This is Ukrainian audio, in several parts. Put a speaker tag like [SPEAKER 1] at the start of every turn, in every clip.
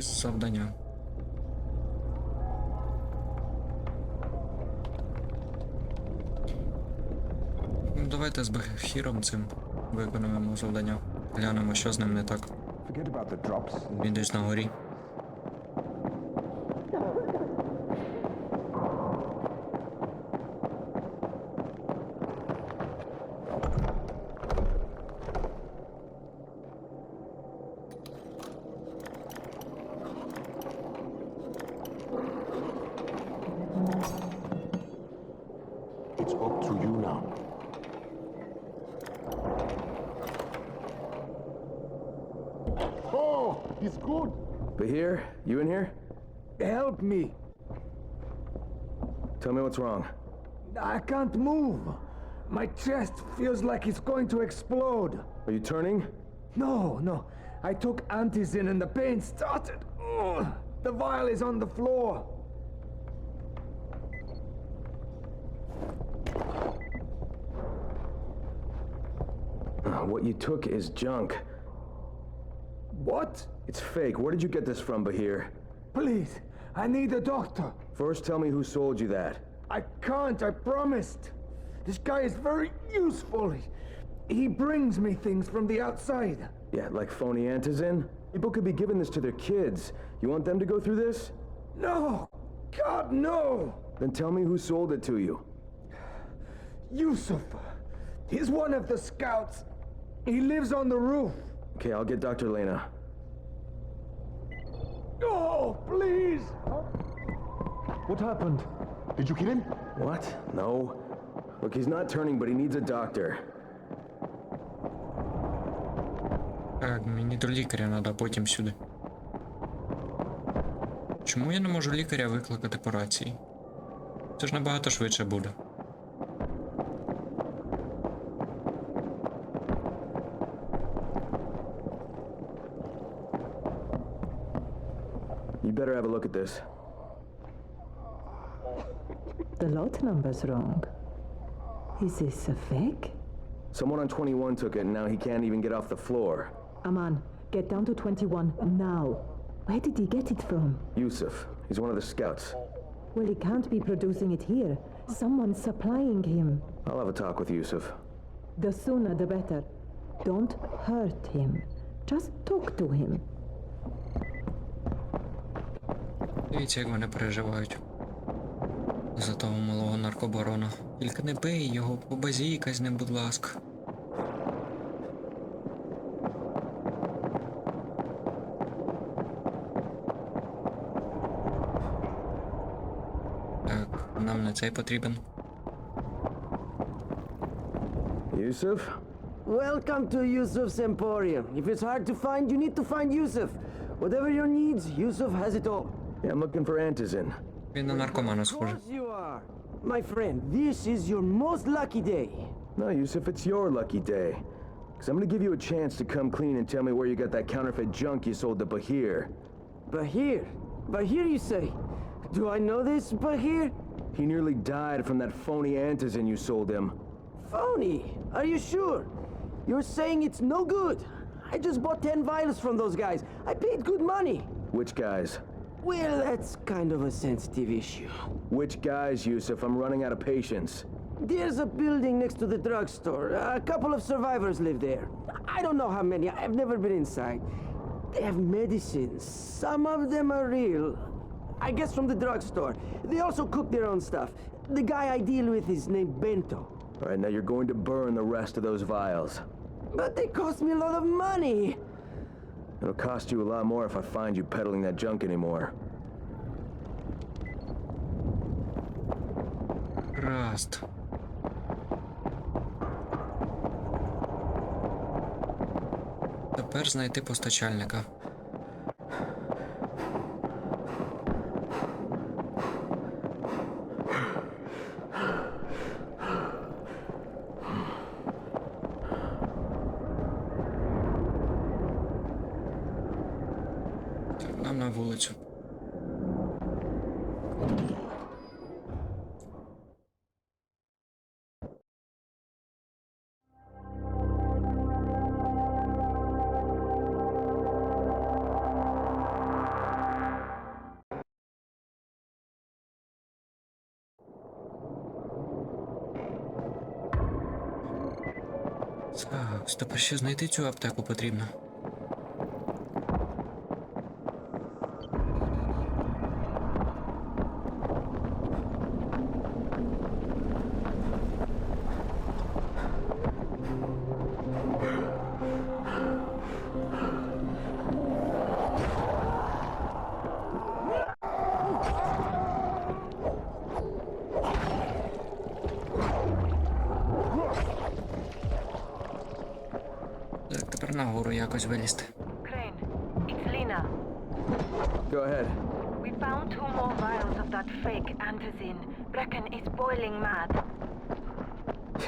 [SPEAKER 1] Завдання. Ну, Давайте з Бехіром цим виконуємо завдання. Глянемо, що з ним не так. Він десь на горі.
[SPEAKER 2] Bahir, you in here?
[SPEAKER 3] Help me.
[SPEAKER 2] Tell me what's wrong.
[SPEAKER 3] I can't move. My chest feels like it's going to explode.
[SPEAKER 2] Are you turning?
[SPEAKER 3] No, no. I took antizin and the pain started. Ugh. The vial is on the floor.
[SPEAKER 2] Uh, What you took is junk.
[SPEAKER 3] What?
[SPEAKER 2] It's fake. Where did you get this from, Bahir?
[SPEAKER 3] Please, I need a doctor.
[SPEAKER 2] First, tell me who sold you that.
[SPEAKER 3] I can't, I promised. This guy is very useful. He, he brings me things from the outside.
[SPEAKER 2] Yeah, like phony antizin? People could be giving this to their kids. You want them to go through this?
[SPEAKER 3] No! God, no!
[SPEAKER 2] Then tell me who sold it to you.
[SPEAKER 3] Yusuf. He's one of the scouts. He lives on the roof.
[SPEAKER 2] Okay, I'll get Dr. Lena.
[SPEAKER 3] Oh, please!
[SPEAKER 4] What happened? Did you kill him?
[SPEAKER 2] What? No. Look, he's not turning, but he needs a doctor.
[SPEAKER 1] Так, мені до лікаря треба, потім сюди. Чому я не можу лікаря викликати по рації? Це ж набагато швидше буде.
[SPEAKER 2] Better have a look at this.
[SPEAKER 5] The lot number's wrong. Is this a fake?
[SPEAKER 2] Someone on 21 took it, and now he can't even get off the floor.
[SPEAKER 5] Aman, get down to 21 now. Where did he get it from?
[SPEAKER 2] Yusuf. He's one of the scouts.
[SPEAKER 5] Well, he can't be producing it here. Someone's supplying him.
[SPEAKER 2] I'll have a talk with Yusuf.
[SPEAKER 5] The sooner the better. Don't hurt him. Just talk to him.
[SPEAKER 1] Дивіться, як вони переживають. За того малого наркобарона. Тільки не бий його, побазійка з ним, будь ласка. Так, нам не цей потрібен.
[SPEAKER 2] Yusuf?
[SPEAKER 6] Welcome to Yusuf's Emporium. If it's hard to find, you need to find Yusuf. Whatever your needs, Yusuf has it all.
[SPEAKER 2] Yeah, I'm looking for antizin.
[SPEAKER 1] Він на наркомана
[SPEAKER 6] Of
[SPEAKER 1] схожий.
[SPEAKER 6] course you are. My friend, this is your most lucky day.
[SPEAKER 2] No, Yusuf, it's your lucky day. Because I'm going to give you a chance to come clean and tell me where you got that counterfeit junk you sold to Bahir.
[SPEAKER 6] Bahir. Bahir, you say? Do I know this, Bahir?
[SPEAKER 2] He nearly died from that phony antizin you sold him.
[SPEAKER 6] Phony. Are you sure? You're saying it's no good. I just bought 10 vials from those guys. I paid good money.
[SPEAKER 2] Which guys?
[SPEAKER 6] Well, that's kind of a sensitive issue.
[SPEAKER 2] Which guys, Yusuf? I'm running out of patience.
[SPEAKER 6] There's a building next to the drugstore. A couple of survivors live there. I don't know how many. I've never been inside. They have medicines. Some of them are real. I guess from the drugstore. They also cook their own stuff. The guy I deal with is named Bento.
[SPEAKER 2] All right, now you're going to burn the rest of those vials.
[SPEAKER 6] But they cost me a lot of money.
[SPEAKER 2] It'll cost you a lot more if I find you peddling that junk anymore.
[SPEAKER 1] Раст. Тепер знайти постачальника. Так, тепер ще знайти цю аптеку потрібно. якось вилізти.
[SPEAKER 7] Crane, it's Lena.
[SPEAKER 2] Go ahead.
[SPEAKER 7] We found two more vials of that fake antizin. Brecken is boiling mad.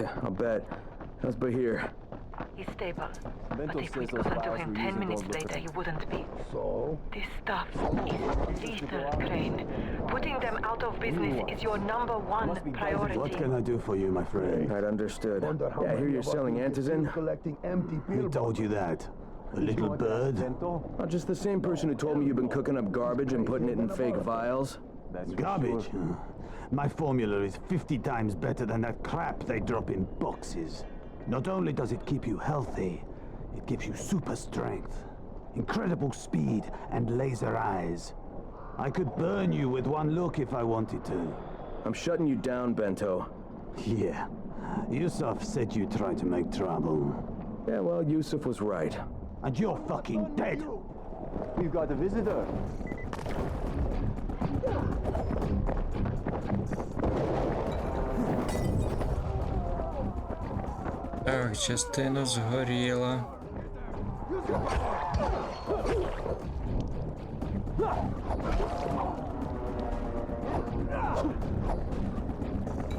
[SPEAKER 2] Yeah, I'll bet. How's Bahir?
[SPEAKER 7] He's stable.
[SPEAKER 2] Bento
[SPEAKER 7] but if
[SPEAKER 2] says
[SPEAKER 7] we'd
[SPEAKER 2] those
[SPEAKER 7] gotten to
[SPEAKER 2] vials
[SPEAKER 7] him
[SPEAKER 2] were
[SPEAKER 7] ten
[SPEAKER 2] used
[SPEAKER 7] minutes
[SPEAKER 2] in those
[SPEAKER 7] later, he wouldn't be.
[SPEAKER 4] So?
[SPEAKER 7] This stuff is lethal, Crane. Putting them out of business is your number one priority.
[SPEAKER 8] What can I do for you, my friend?
[SPEAKER 2] Right, understood.
[SPEAKER 4] Wonder how
[SPEAKER 2] Yeah, I hear
[SPEAKER 4] many
[SPEAKER 2] you're
[SPEAKER 4] of us
[SPEAKER 2] selling
[SPEAKER 4] will continue
[SPEAKER 2] antizin.
[SPEAKER 4] collecting empty pill
[SPEAKER 8] Who told you that? A little bird?
[SPEAKER 2] Not just the same person who told me you've been cooking up garbage and putting it in fake vials.
[SPEAKER 8] Garbage? huh? Hmm. My formula is 50 times better than that crap they drop in boxes. Not only does it keep you healthy, it gives you super strength, incredible speed, and laser eyes. I could burn you with one look if I wanted to.
[SPEAKER 2] I'm shutting you down, Bento.
[SPEAKER 8] Yeah. Yusuf said you tried to make trouble.
[SPEAKER 2] Yeah, well, Yusuf was right.
[SPEAKER 8] And you're fucking dead!
[SPEAKER 4] We've got a visitor.
[SPEAKER 1] Так, частина згоріла.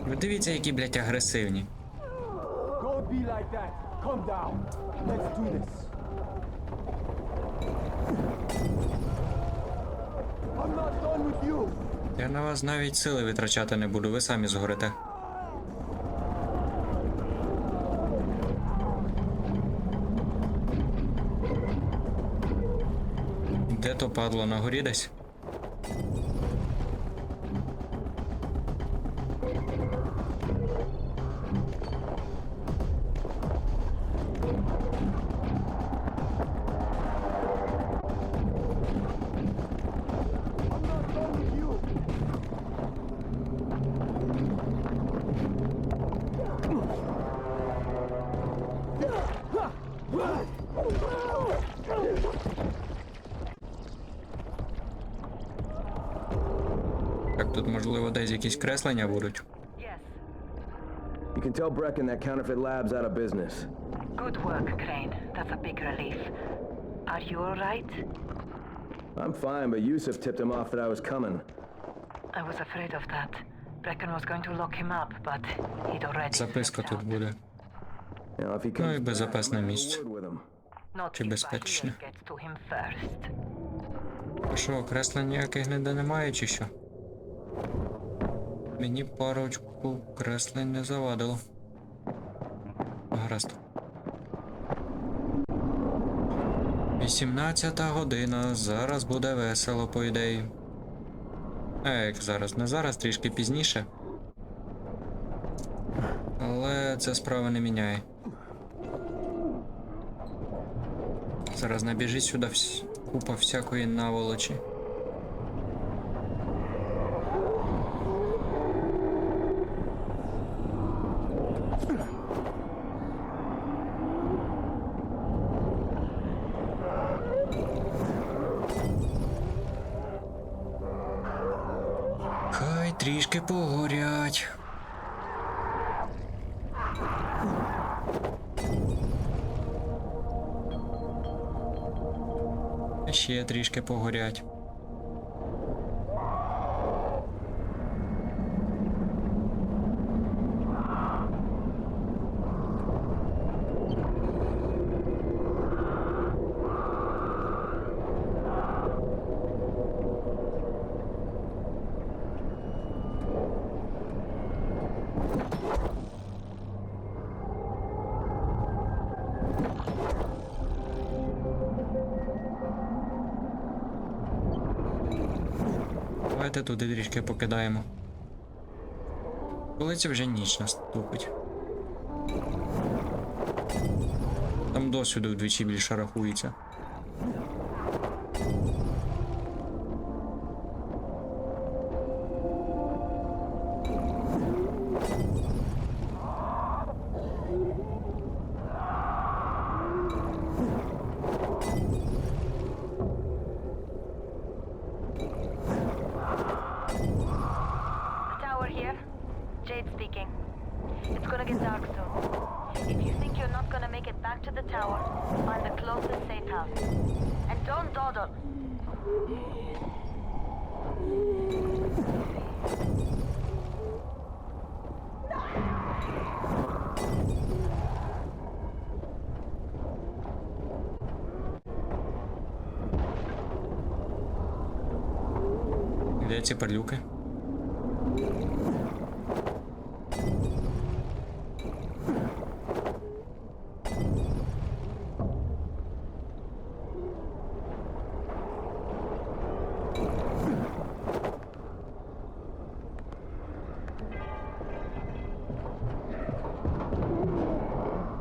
[SPEAKER 1] Ви дивіться, які, блядь, агресивні.
[SPEAKER 4] Don't be like that. Calm down. Let's do this. I'm not done with you.
[SPEAKER 1] Я на вас навіть сили витрачати не буду, ви самі згорите. Де то падло на горі десь? Можливо десь якісь креслення будуть.
[SPEAKER 2] You can tell Brecken that counterfeit lab's out of business.
[SPEAKER 7] Good work, Crane. That's a big relief. Are you alright?
[SPEAKER 2] I'm fine, but Yusuf tipped him off that I was coming.
[SPEAKER 7] I was afraid of that. Brecken was going to lock him up, but he'd already.
[SPEAKER 1] Записка тут буде.
[SPEAKER 2] You if he
[SPEAKER 1] Ну і безпечне місце. Чи безпечне? Що, креслень ніяких ніде немає, чи що? Мені парочку креслень не завадило. Гаразд. 18 година. Зараз буде весело, по ідеї. Як зараз? Не зараз, трішки пізніше. Але це справи не міняє. Зараз набіжить сюди всь... купа всякої наволочі. Трішки погорять. Ще трішки погорять. Давайте туди трішки покидаємо. Коли це вже ніч наступить. там досвіду вдвічі більше рахується.
[SPEAKER 7] Tower here. Jade speaking. It's gonna get dark soon. If you think you're not gonna make it back to the tower, find the closest safe house. And don't dawdle.
[SPEAKER 1] Де ці парлюки?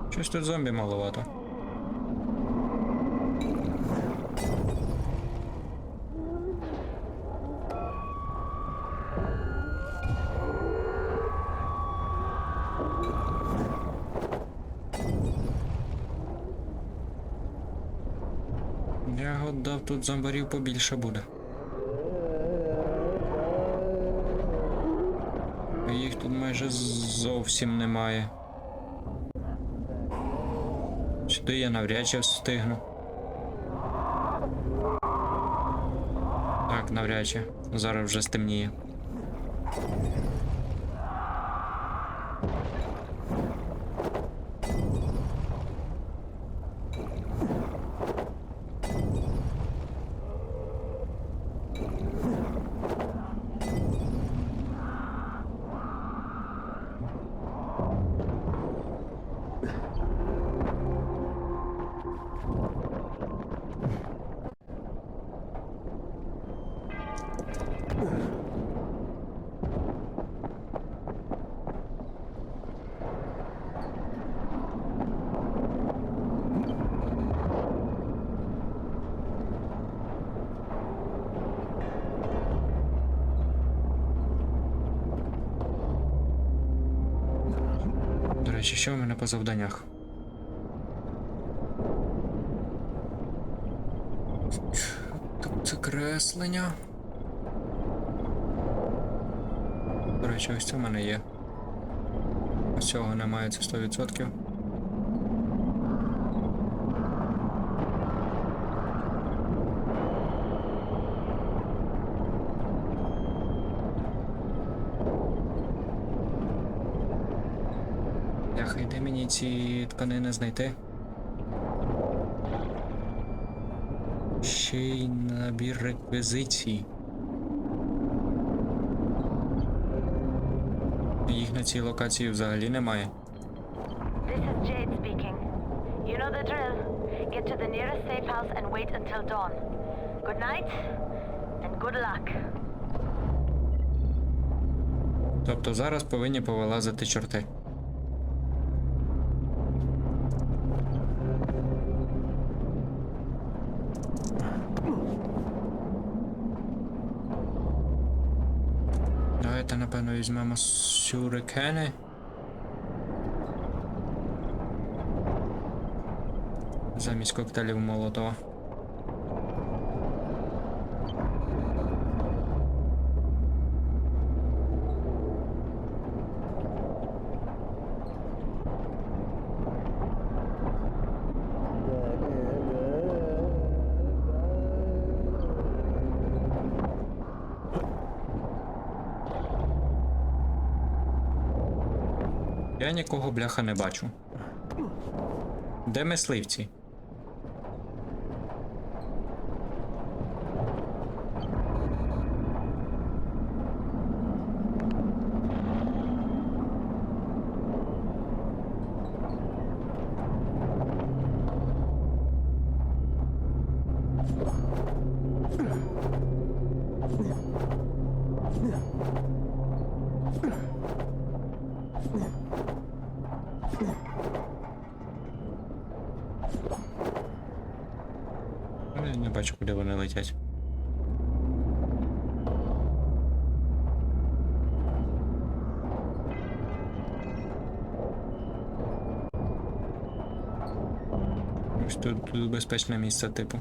[SPEAKER 1] Щось тут зомбі маловато. Я гадав, тут зомбарів побільше буде. Їх тут майже зовсім немає. Сюди я навряд чи встигну. Так, навряд чи. Зараз вже стемніє. Речі, що у мене по завданнях? Тут це креслення. До речі, ось це в мене є. Ось цього немає, це 100%. Яха, де мені ці тканини знайти? Ще й набір реквізицій. Їх на цій локації взагалі немає.
[SPEAKER 7] This is Jade speaking. You know the drill. Get to the nearest safe house and wait until dawn. Good night and good luck.
[SPEAKER 1] Тобто зараз повинні повилазити чорти. Візьмемо сюрикени. Замість коктейлів Молотова. Я нікого бляха не бачу. Де мисливці? Бачу, куди вони летять. Ось тут, тут безпечне місце, типу.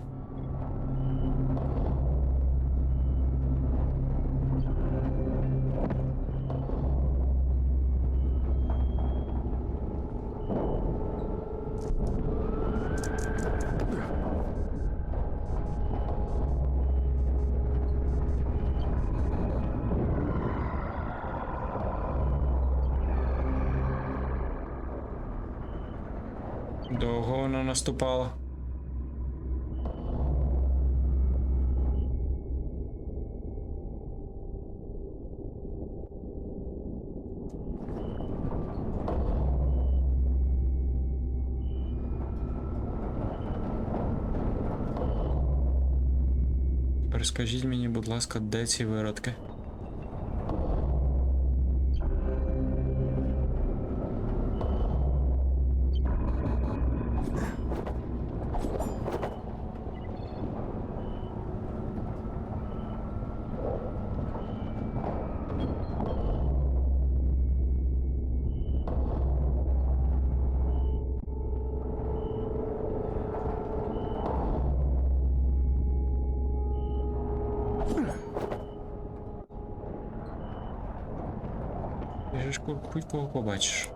[SPEAKER 1] Наступала. Скажіть мені, будь ласка, де ці виродки? Ти ж ку- хоч кого побачиш.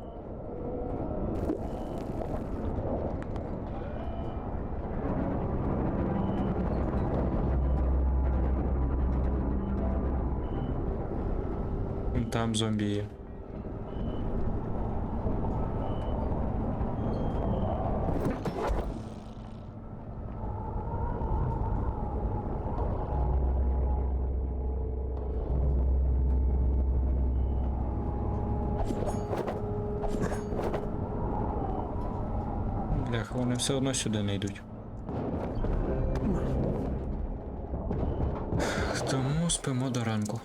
[SPEAKER 1] Там зомбі є. Бляха, вони все одно сюди не йдуть. Тому спимо до ранку.